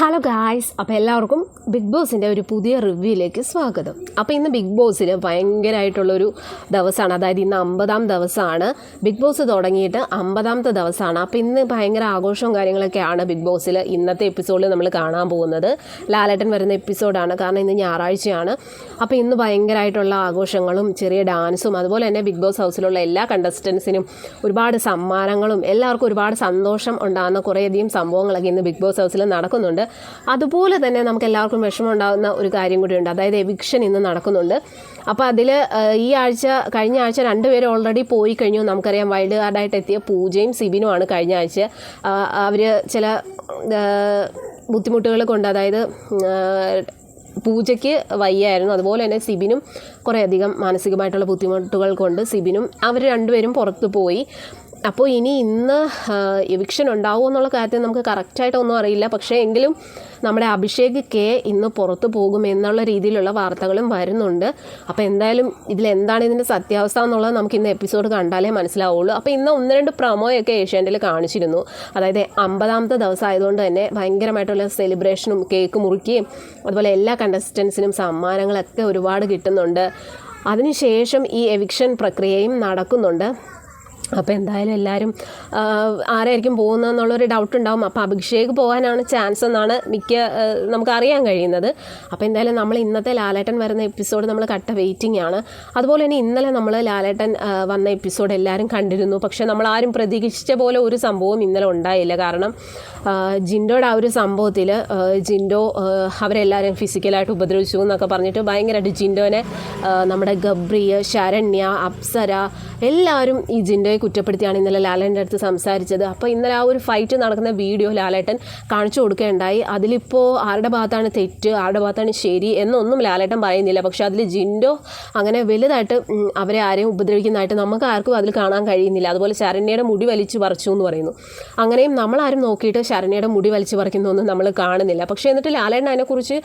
Hello guys അപ്പോൾ എല്ലാവർക്കും big ബോസിന്റെ ഒരു പുതിയ റിവ്യൂയിലേക്ക് സ്വാഗതം. അപ്പോൾ ഇന്ന് ബിഗ് ബോസിൽ ഭയങ്കരമായിട്ടുള്ളൊരു ദിവസമാണ് അതായത് ഇന്ന് അമ്പതാം ദിവസമാണ് ബിഗ് ബോസ് തുടങ്ങിയിട്ട് അമ്പതാമത്തെ ദിവസമാണ് അപ്പോൾ ഇന്ന് ഭയങ്കര ആഘോഷവും കാര്യങ്ങളൊക്കെയാണ് ബിഗ് ബോസിൽ ഇന്നത്തെ എപ്പിസോഡിൽ നമ്മൾ കാണാൻ പോകുന്നത്. ലാലേട്ടൻ വരുന്ന എപ്പിസോഡാണ് കാരണം ഇന്ന് ഞായറാഴ്ചയാണ്. അപ്പോൾ ഇന്ന് ഭയങ്കരമായിട്ടുള്ള ആഘോഷങ്ങളും ചെറിയ ഡാൻസും അതുപോലെ തന്നെ ബിഗ് ബോസ് ഹൗസിലുള്ള എല്ലാ കണ്ടസ്റ്റൻസിനും ഒരുപാട് സമ്മാനങ്ങളും എല്ലാവർക്കും ഒരുപാട് സന്തോഷം ഉണ്ടാകുന്ന കുറേയധികം സംഭവങ്ങളൊക്കെ ഇന്ന് ബിഗ് ബോസ് ഹൗസിൽ നടക്കുന്നുണ്ട്. അതുപോലെ തന്നെ നമുക്ക് എല്ലാവർക്കും വിഷമം ഉണ്ടാകുന്ന ഒരു കാര്യം കൂടിയുണ്ട്. അതായത് എവിക്ഷൻ ഇന്ന് നടക്കുന്നുണ്ട്. അപ്പോൾ അതിൽ ഈ ആഴ്ച കഴിഞ്ഞ ആഴ്ച രണ്ടുപേരും ഓൾറെഡി പോയി കഴിഞ്ഞു നമുക്കറിയാം. വൈൽഡ് കാർഡായിട്ട് എത്തിയ പൂജയും സിബിനുമാണ് കഴിഞ്ഞ ആഴ്ച. അവർ ചില ബുദ്ധിമുട്ടുകൾ കൊണ്ട് അതായത് പൂജയ്ക്ക് വയ്യായിരുന്നു. അതുപോലെ തന്നെ സിബിനും കുറേയധികം മാനസികമായിട്ടുള്ള ബുദ്ധിമുട്ടുകൾ കൊണ്ട് സിബിനും അവർ രണ്ടുപേരും പുറത്തു പോയി. അപ്പോൾ ഇനി ഇന്ന് എവിക്ഷൻ ഉണ്ടാവുമോ എന്നുള്ള കാര്യത്തിൽ നമുക്ക് കറക്റ്റായിട്ടൊന്നും അറിയില്ല. പക്ഷേ എങ്കിലും നമ്മുടെ അഭിഷേക് കെ ഇന്ന് പുറത്തു പോകും എന്നുള്ള രീതിയിലുള്ള വാർത്തകളും വരുന്നുണ്ട്. അപ്പോൾ എന്തായാലും ഇതിലെന്താണ് ഇതിന്റെ സത്യാവസ്ഥ എന്നുള്ളത് നമുക്ക് ഇന്ന് എപ്പിസോഡ് കണ്ടാലേ മനസ്സിലാവുള്ളൂ. അപ്പോൾ ഇന്ന് ഒന്ന് രണ്ട് പ്രൊമോയൊക്കെ ഏഷ്യാനെറ്റിൽ കാണിച്ചിരുന്നു. അതായത് അമ്പതാമത്തെ ദിവസം ആയതുകൊണ്ട് തന്നെ ഭയങ്കരമായിട്ടുള്ള സെലിബ്രേഷനും കേക്ക് മുറിക്കുകയും അതുപോലെ എല്ലാ കണ്ടസ്റ്റൻസിനും സമ്മാനങ്ങളൊക്കെ ഒരുപാട് കിട്ടുന്നുണ്ട്. അതിനുശേഷം ഈ എവിക്ഷൻ പ്രക്രിയയും നടക്കുന്നുണ്ട്. അപ്പോൾ എന്തായാലും എല്ലാവരും ആരായിരിക്കും പോകുന്നതെന്നുള്ളൊരു ഡൗട്ട് ഉണ്ടാവും. അപ്പോൾ അഭിഷേക് പോകാനാണ് ചാൻസ് എന്നാണ് മിക്ക നമുക്ക് അറിയാൻ കഴിയുന്നത്. അപ്പോൾ എന്തായാലും നമ്മൾ ഇന്നത്തെ ലാലേട്ടൻ വരുന്ന എപ്പിസോഡ് നമ്മൾ കട്ട വെയിറ്റിംഗ് ആണ്. അതുപോലെ തന്നെ ഇന്നലെ നമ്മൾ ലാലേട്ടൻ വന്ന എപ്പിസോഡ് എല്ലാവരും കണ്ടിരുന്നു. പക്ഷേ നമ്മൾ ആരും പ്രതീക്ഷിച്ച പോലെ ഒരു സംഭവം ഇന്നലെ ഉണ്ടായില്ല. കാരണം ജിൻഡോയുടെ ആ ഒരു സംഭവത്തിൽ ജിൻഡോ അവരെല്ലാവരും ഫിസിക്കലായിട്ട് ഉപദ്രവിച്ചു എന്നൊക്കെ പറഞ്ഞിട്ട് ഭയങ്കരമായിട്ട് ജിൻഡോനെ നമ്മുടെ ഗബ്രിയ ശരണ്യ അപ്സര എല്ലാവരും ഈ ജിൻഡോയെ കുറ്റപ്പെടുത്തിയാണ് ഇന്നലെ ലാലേട്ടന്റെ അടുത്ത് സംസാരിച്ചത്. അപ്പോൾ ഇന്നലെ ആ ഒരു ഫൈറ്റ് നടക്കുന്ന വീഡിയോ ലാലേട്ടൻ കാണിച്ചു കൊടുക്കുകയുണ്ടായി. അതിലിപ്പോൾ ആരുടെ ഭാഗത്താണ് തെറ്റ് ആരുടെ ഭാഗത്താണ് ശരി എന്നൊന്നും ലാലേട്ടൻ പറയുന്നില്ല. പക്ഷെ അതിൽ ജിൻഡോ അങ്ങനെ വലുതായിട്ട് അവരെ ആരെയും ഉപദ്രവിക്കുന്നതായിട്ട് നമുക്ക് ആർക്കും അതിൽ കാണാൻ കഴിയുന്നില്ല. അതുപോലെ ശരണ്യയുടെ മുടി വലിച്ചു പറിച്ചു എന്ന് പറയുന്നു. അങ്ങനെയും നമ്മളാരും നോക്കിയിട്ട് ശരണ്യയുടെ മുടി വലിച്ചു പറിക്കുന്നൊന്നും നമ്മൾ കാണുന്നില്ല. പക്ഷേ എന്നിട്ട് ലാലേട്ടൻ അതിനെക്കുറിച്ച്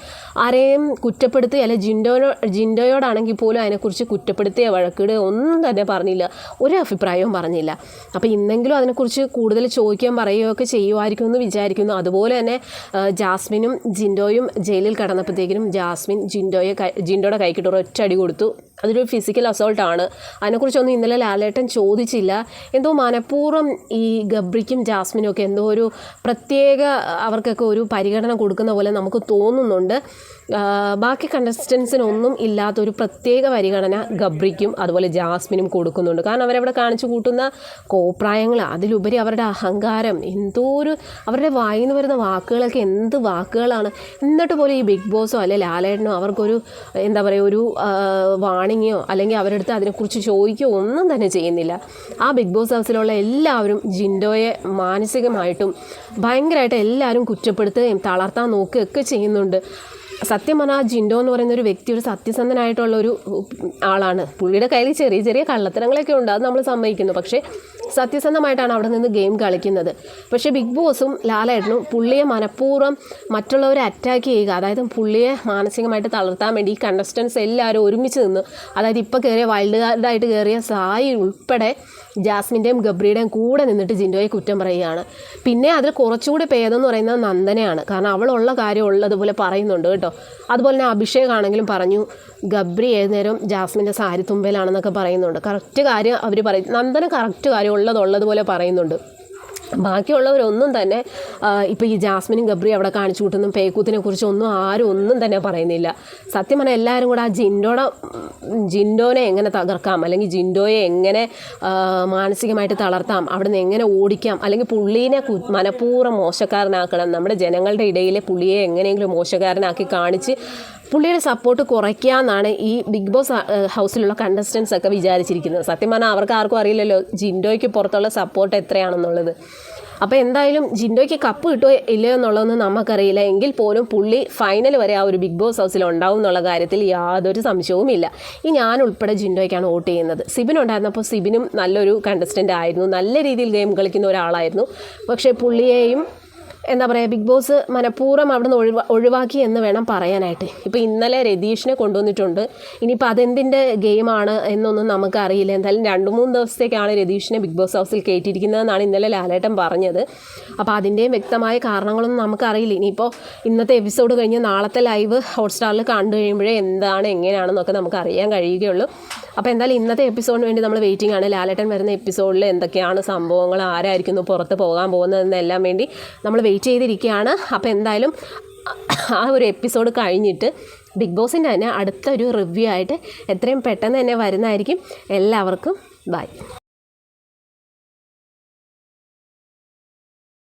ആരെയും കുറ്റപ്പെടുത്തി അല്ലെ ജിൻഡോനോ ജിൻഡോയോടാണെങ്കിൽ പോലും അതിനെക്കുറിച്ച് കുറ്റപ്പെടുത്തിയ വഴക്കിട് ഒന്നും തന്നെ പറഞ്ഞില്ല. ഒരു അഭിപ്രായവും പറഞ്ഞില്ല അപ്പോൾ ഇന്നെങ്കിലും അതിനെക്കുറിച്ച് കൂടുതൽ ചോദിക്കാൻ പറയുകയൊക്കെ ചെയ്യുമായിരിക്കും എന്ന് വിചാരിക്കുന്നു. അതുപോലെ തന്നെ ജാസ്മിനും ജിൻഡോയും ജയിലിൽ കടന്നപ്പോഴത്തേക്കിനും ജാസ്മിൻ ജിൻഡോയെ ജിൻഡോയുടെ കൈക്കിട്ട് ഒറ്റ അടി കൊടുത്തു. അതൊരു ഫിസിക്കൽ അസോൾട്ടാണ് അതിനെക്കുറിച്ചൊന്നും ഇന്നലെ ലാലേട്ടൻ ചോദിച്ചില്ല. എന്തോ മനഃപൂർവം ഈ ഗബ്രിക്കും ജാസ്മിനും ഒക്കെ എന്തോ ഒരു പ്രത്യേക അവർക്കൊക്കെ ഒരു പരിഗണന കൊടുക്കുന്ന പോലെ നമുക്ക് തോന്നുന്നുണ്ട്. ബാക്കി കണ്ടസ്റ്റൻസിനൊന്നും ഇല്ലാത്തൊരു പ്രത്യേക പരിഗണന ഗബ്രിക്കും അതുപോലെ ജാസ്മിനും കൊടുക്കുന്നുണ്ട്. കാരണം അവരവിടെ കാണിച്ചു കൂട്ടുന്ന കോപ്രായങ്ങൾ അതിലുപരി അവരുടെ അഹങ്കാരം എന്തോ ഒരു അവരുടെ വായിന്ന് വരുന്ന വാക്കുകളൊക്കെ എന്ത് വാക്കുകളാണ്. എന്നിട്ട് പോലും ഈ ബിഗ് ബോസോ അല്ലെ ലാലേട്ടനോ അവർക്കൊരു എന്താ പറയുക ഒരു വാണിങ്ങോ അല്ലെങ്കിൽ അവരുടെ അടുത്ത് അതിനെക്കുറിച്ച് ചോദിക്കുകയോ ഒന്നും തന്നെ ചെയ്യുന്നില്ല. ആ ബിഗ് ബോസ് ഹൗസിലുള്ള എല്ലാവരും ജിൻഡോയെ മാനസികമായിട്ടും ഭയങ്കരമായിട്ട് എല്ലാവരും കുറ്റപ്പെടുത്തുകയും തളർത്താൻ നോക്കുകയൊക്കെ ചെയ്യുന്നുണ്ട്. സത്യം പറഞ്ഞാൽ ജിൻഡോ എന്ന് പറയുന്ന ഒരു വ്യക്തി ഒരു സത്യസന്ധനായിട്ടുള്ള ഒരു ആളാണ്. പുള്ളിയുടെ കയ്യിൽ ചെറിയ ചെറിയ കള്ളത്തരങ്ങളൊക്കെ ഉണ്ട് അത് നമ്മൾ സമ്മതിക്കുന്നു. പക്ഷേ സത്യസന്ധമായിട്ടാണ് അവിടെ നിന്ന് ഗെയിം കളിക്കുന്നത്. പക്ഷേ ബിഗ് ബോസും ലാലേട്ടനും പുള്ളിയെ മനഃപൂർവം മറ്റുള്ളവരെ അറ്റാക്ക് ചെയ്യുക അതായത് പുള്ളിയെ മാനസികമായിട്ട് തളർത്താൻ വേണ്ടി ഈ കണ്ടസ്റ്റൻസ് എല്ലാവരും ഒരുമിച്ച് നിന്ന് അതായത് ഇപ്പോൾ കയറിയ വൈൽഡ് കാർഡായിട്ട് കയറിയ സായി ഉൾപ്പെടെ ജാസ്മിന്റെയും ഗബ്രിയുടെയും കൂടെ നിന്നിട്ട് ജിൻഡോയെ കുറ്റം പറയുകയാണ്. പിന്നെ അതിൽ കുറച്ചുകൂടി പേതെന്ന് പറയുന്നത് നന്ദനയാണ്. കാരണം അവളുള്ള കാര്യം ഉള്ളതുപോലെ പറയുന്നുണ്ട് കേട്ടോ. അതുപോലെ തന്നെ അഭിഷേക് ആണെങ്കിലും പറഞ്ഞു ഗബ്രി ഏത് നേരം ജാസ്മിന്റെ സാരി തുമ്പയിലാണെന്നൊക്കെ പറയുന്നുണ്ട്. കറക്റ്റ് കാര്യം അവർ പറയും. നന്ദന കറക്റ്റ് കാര്യം ഉള്ളതുള്ളതുപോലെ പറയുന്നുണ്ട്. ബാക്കിയുള്ളവരൊന്നും തന്നെ ഇപ്പോൾ ഈ ജാസ്മിനും ഗബ്രി അവിടെ കാണിച്ചു കൂട്ടുന്ന പേക്കൂത്തിനെ കുറിച്ച് ഒന്നും ആരും ഒന്നും തന്നെ പറയുന്നില്ല. സത്യം പറഞ്ഞാൽ എല്ലാവരും കൂടെ ആ ജിൻഡോടെ ജിൻഡോനെ എങ്ങനെ തകർക്കാം? അല്ലെങ്കിൽ ജിൻഡോയെ എങ്ങനെ മാനസികമായിട്ട് തളർത്താം? അവിടെ നിന്ന് എങ്ങനെ ഓടിക്കാം? അല്ലെങ്കിൽ പുള്ളീനെ മനഃപൂർവം മോശക്കാരനാക്കണം. നമ്മുടെ ജനങ്ങളുടെ ഇടയിലെ പുള്ളിയെ എങ്ങനെയെങ്കിലും മോശക്കാരനാക്കി കാണിച്ച് പുള്ളിയുടെ സപ്പോർട്ട് കുറയ്ക്കുക എന്നാണ് ഈ ബിഗ് ബോസ് ഹൗസിലുള്ള കണ്ടസ്റ്റൻസ് ഒക്കെ വിചാരിച്ചിരിക്കുന്നത്. സത്യം പറഞ്ഞാൽ അവർക്ക് ആർക്കും അറിയില്ലല്ലോ ജിൻഡോയ്ക്ക് പുറത്തുള്ള സപ്പോർട്ട് എത്രയാണെന്നുള്ളത്. അപ്പോൾ എന്തായാലും ജിൻഡോയ്ക്ക് കപ്പ് കിട്ടുമോ ഇല്ലയോ എന്നുള്ളതൊന്നും നമുക്കറിയില്ല. എങ്കിൽ പോലും പുള്ളി ഫൈനൽ വരെ ആ ഒരു ബിഗ് ബോസ് ഹൗസിൽ ഉണ്ടാവും എന്നുള്ള കാര്യത്തിൽ യാതൊരു സംശയവും ഇല്ല. ഈ ഞാൻ ഉൾപ്പെടെ ജിൻഡോയ്ക്കാണ് വോട്ട് ചെയ്യുന്നത്. സിബിൻ ഉണ്ടായിരുന്നപ്പോൾ സിബിനും നല്ലൊരു കണ്ടസ്റ്റന്റ് ആയിരുന്നു. നല്ല രീതിയിൽ ഗെയിം കളിക്കുന്ന ഒരാളായിരുന്നു. പക്ഷേ പുള്ളിയെയും എന്താ പറയുക ബിഗ് ബോസ് മനഃപൂർവം അവിടുന്ന് ഒഴിവാ ഒഴിവാക്കി എന്ന് വേണം പറയാനായിട്ട്. ഇപ്പോൾ ഇന്നലെ രതീഷിനെ കൊണ്ടുവന്നിട്ടുണ്ട്. ഇനിയിപ്പോൾ അതെന്തിന്റെ ഗെയിമാണ് എന്നൊന്നും നമുക്കറിയില്ല. എന്തായാലും രണ്ട് മൂന്ന് ദിവസത്തേക്കാണ് രതീഷിനെ ബിഗ് ബോസ് ഹൗസിൽ കയറ്റിയിരിക്കുന്നതെന്നാണ് ഇന്നലെ ലാലേട്ടൻ പറഞ്ഞത്. അപ്പോൾ അതിന്റെയും വ്യക്തമായ കാരണങ്ങളൊന്നും നമുക്കറിയില്ല. ഇനിയിപ്പോൾ ഇന്നത്തെ എപ്പിസോഡ് കഴിഞ്ഞ് നാളത്തെ ലൈവ് ഹോട്ട്സ്റ്റാറിൽ കണ്ടു കഴിയുമ്പോഴേ എന്താണ് എങ്ങനെയാണെന്നൊക്കെ നമുക്ക് അറിയാൻ കഴിയുകയുള്ളൂ. അപ്പോൾ എന്തായാലും ഇന്നത്തെ എപ്പിസോഡിന് വേണ്ടി നമ്മൾ വെയിറ്റിംഗ് ആണ്. ലാലേട്ടൻ വരുന്ന എപ്പിസോഡിൽ എന്തൊക്കെയാണ് സംഭവങ്ങൾ ആരായിരിക്കുന്നു പുറത്ത് പോകാൻ പോകുന്നതെന്നെല്ലാം വേണ്ടി നമ്മൾ വെയിറ്റ് ചെയ്തിരിക്കുകയാണ്. അപ്പോൾ എന്തായാലും ആ ഒരു എപ്പിസോഡ് കഴിഞ്ഞിട്ട് ബിഗ് ബോസിന്റെ തന്നെ അടുത്തൊരു റിവ്യൂ ആയിട്ട് എത്രയും പെട്ടെന്ന് തന്നെ വരുന്നതായിരിക്കും. എല്ലാവർക്കും ബൈ.